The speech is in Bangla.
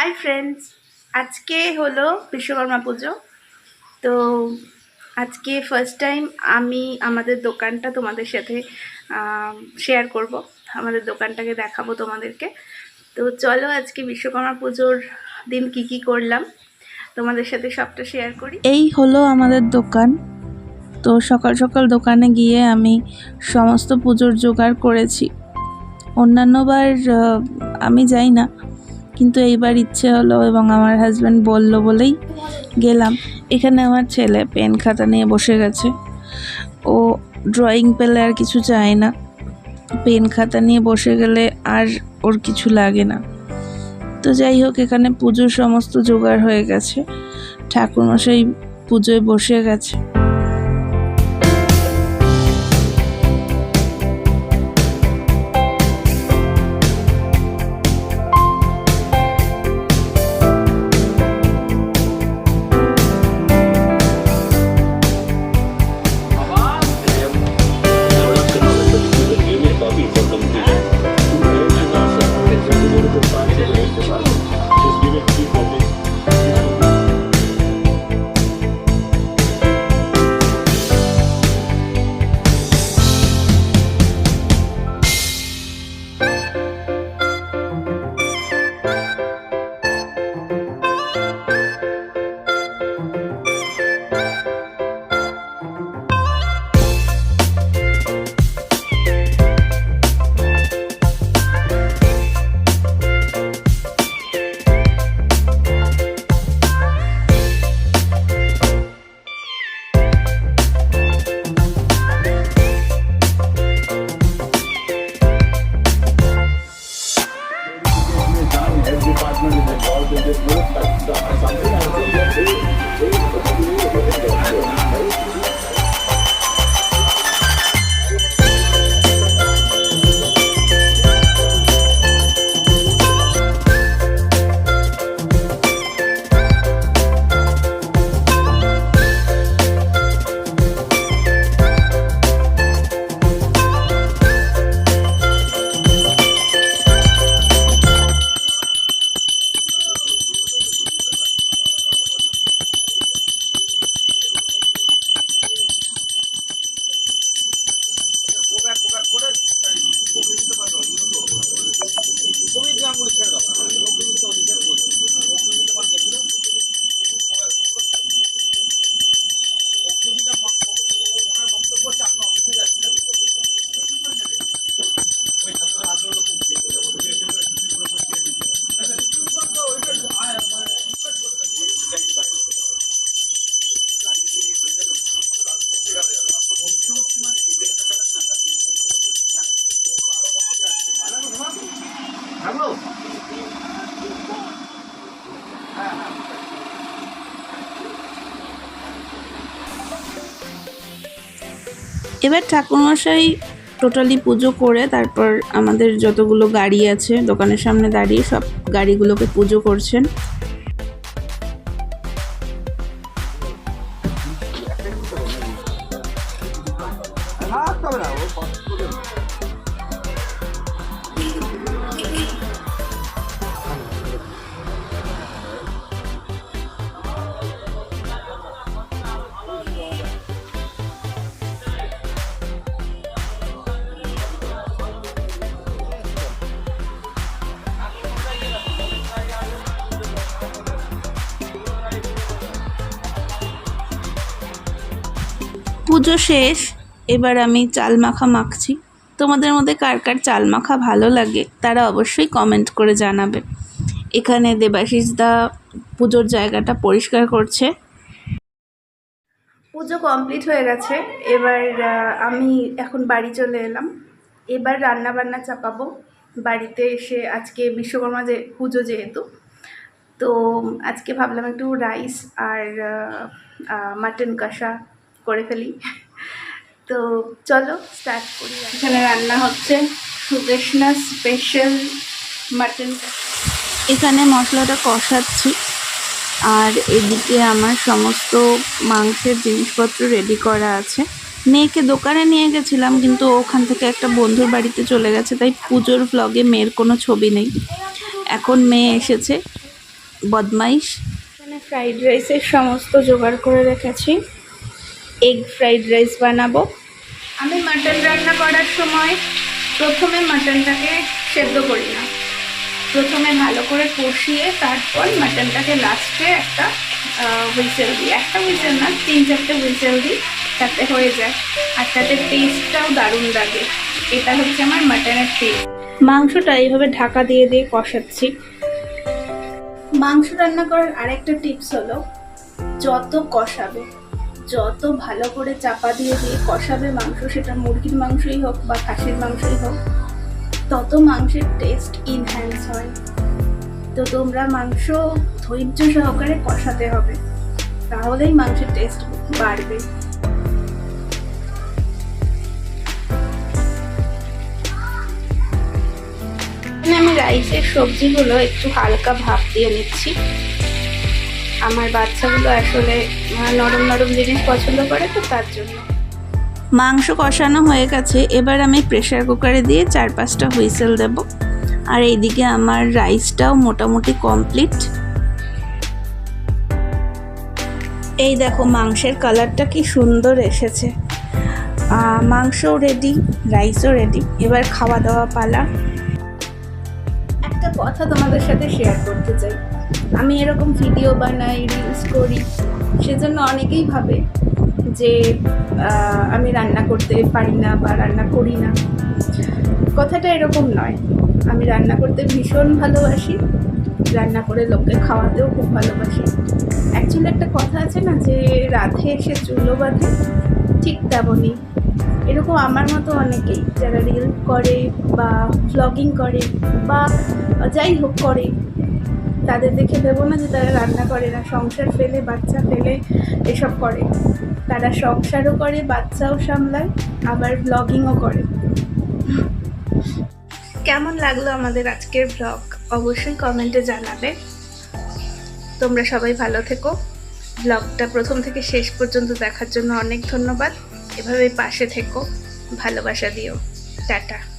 হাই ফ্রেন্ডস আজকে হলো বিশ্বকর্মা পুজো। তো আজকে ফার্স্ট টাইম আমি আমাদের দোকানটা তোমাদের সাথে শেয়ার করব। আমাদের দোকানটাকে দেখাবো তোমাদেরকে। তো চলো আজকে বিশ্বকর্মা পুজোর দিন কি কি করলাম, তোমাদের সাথে সবটা শেয়ার করি। এই হলো আমাদের দোকান। তো সকাল সকাল দোকানে গিয়ে আমি সমস্ত পুজোর জোগাড় করেছি। অন্যান্যবার আমি যাই না। কিন্তু এইবার ইচ্ছে হলো এবং আমার হাজব্যান্ড বলল বলেই গেলাম। এখানে আমার ছেলে পেন খাতা নিয়ে বসে গেছে। ও ড্রয়িং পেলে আর কিছু চায় না। পেন খাতা নিয়ে বসে গেলে আর ওর কিছু লাগে না। তো যাই হোক, এখানে পুজোর সমস্ত জোগাড় হয়ে গেছে। ঠাকুরমশাই পুজোয় বসে গেছে। এবার ঠাকুরমশাই টোটালি পুজো করে তারপর আমাদের যতগুলো গাড়ি আছে, দোকানের সামনে দাঁড়িয়ে সব গাড়িগুলোকে পুজো করছেন। পুজো শেষ, এবার আমি চাল মাখা মাখছি। তোমাদের মধ্যে কার কার চাল মাখা ভালো লাগে, তারা অবশ্যই কমেন্ট করে জানাবে। এখানে দেবাশিস দা পুজোর জায়গাটা পরিষ্কার করছে। পুজো কমপ্লিট হয়ে গেছে, এবার আমি এখন বাড়ি চলে এলাম। এবার রান্না বান্না চাপাবো। বাড়িতে এসে আজকে বিশ্বকর্মা যে, পুজো যেহেতু, তো আজকে ভাবলাম একটু রাইস আর মাটন কষা করে ফেলি। তো চলো স্টার্ট করি। এখানে রান্না হচ্ছে সুদেশনা স্পেশাল মাটন এখানে মশলাটা কষাচ্ছি আর এদিকে আমার সমস্ত মাংসের জিনিসপত্র রেডি করা আছে। মেয়েকে দোকানে নিয়ে গেছিলাম কিন্তু ওখান থেকে একটা বন্ধুর বাড়িতে চলে গেছে তাই পুজোর ভ্লগে মেয়ের কোনো ছবি নেই। এখন মেয়ে এসেছে বদমাইশ। এখানে ফ্রাইড রাইসের সমস্ত জোগাড় করে রেখেছি। এগ ফ্রাইড রাইস বানাবো। আমি মাটন রান্না করার সময় প্রথমে মাটনটাকে সেদ্ধ করি না। প্রথমে ভালো করে কষিয়ে তারপর মাটনটাকে লাস্টে একটা হুইসেল দিই। একটা হুইসেল না তিন চারটে হুইসেল দিই তাতে হয়ে যায়। আর তাতে টেস্টটাও দারুণ লাগে। এটা হচ্ছে আমার মাটনের টেস্ট মাংসটা এইভাবে ঢাকা দিয়ে দিয়ে কষাচ্ছি। মাংস রান্না করার আরেকটা টিপস হলো যত কষাবে যত ভালো করে চাপা দিয়ে দিয়ে কষাবে মাংস, সেটা মুরগির মাংসই হোক বা খাসির মাংসই হোক, তত মাংসের টেস্ট ইনহ্যান্স হয়। তো তোমরা মাংস ধৈর্য সহকারে কষাতে হবে, তাহলেই মাংসের টেস্ট বাড়বে। আমি রাইসের সবজিগুলো একটু হালকা ভাপ দিয়ে নিচ্ছি। আমার বাচ্চাগুলো আসলে নরম নরম জিনিস পছন্দ করে তো তার জন্য। মাংস কষানো হয়ে গেছে। এবার আমি প্রেশার কুকারে দিয়ে চার পাঁচটা হুইসেল দেব। আর এইদিকে আমার রাইসটাও মোটামুটি কমপ্লিট এই দেখো, মাংসের কালারটা কি সুন্দর এসেছে। মাংসও রেডি রাইসও রেডি এবার খাওয়া দাওয়া পালা। একটা কথা তোমাদের সাথে শেয়ার করতে চাই। আমি এরকম ভিডিও বানাই রিলস করি। সেজন্য অনেকেই ভাবে যে আমি রান্না করতে পারি না বা রান্না করি না। কথাটা এরকম নয়। আমি রান্না করতে ভীষণ ভালোবাসি। রান্না করে লোককে খাওয়াতেও খুব ভালোবাসি। অ্যাকচুয়ালি একটা কথা আছে না যে, রাধে এসে চুলো বাঁধে, ঠিক তেমনই। এরকম আমার মতো অনেকেই যারা রিল করে বা ভ্লগিং করে বা যাই হোক করে তাদের দেখে ভেবো না যে তারা রান্না করে না, সংসার ফেলে, বাচ্চা ফেলে, এসব করে। তারা সংসারও করে, বাচ্চাও সামলায়, আবার ব্লগিংও করে। কেমন লাগল আমাদের আজকের ব্লগ অবশ্যই কমেন্টে জানাবে। তোমরা সবাই ভালো থেকো। ব্লগটা প্রথম থেকে শেষ পর্যন্ত দেখার জন্য অনেক ধন্যবাদ। এভাবে পাশে থেকো। ভালোবাসা দিও। টাটা।